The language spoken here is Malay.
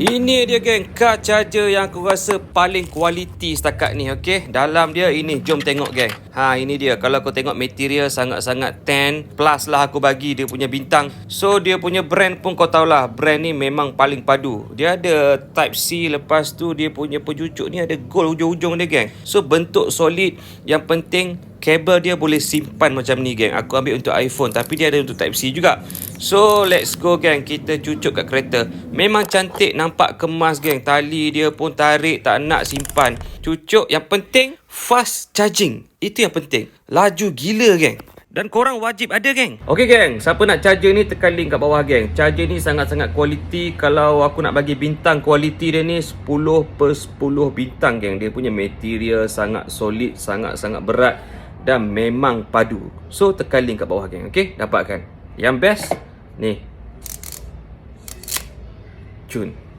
Ini dia geng, car charger yang aku rasa paling kualiti setakat ni, okey. Dalam dia ini, jom tengok geng. Ha, ini dia. Kalau kau tengok material sangat-sangat 10 plus lah aku bagi dia punya bintang. So dia punya brand pun kau tahulah, brand ni memang paling padu. Dia ada type C, lepas tu dia punya pencucuk ni ada gold ujung-ujung dia geng. So bentuk solid, yang penting kabel dia boleh simpan macam ni geng. Aku ambil untuk iPhone tapi dia ada untuk type C juga. So let's go geng, kita cucuk kat kereta. Memang cantik nampak kemas geng. Tali dia pun tarik tak nak simpan. Cucuk yang penting fast charging. Itu yang penting. Laju gila geng. Dan korang wajib ada geng Okay geng Siapa nak charger ni Tekan link kat bawah geng Charger ni sangat-sangat kualiti Kalau aku nak bagi bintang Kualiti dia ni 10 per 10 bintang geng Dia punya material Sangat solid Sangat-sangat berat Dan memang padu. So tekan link kat bawah geng. Okay Dapatkan. Yang best Ni. Cun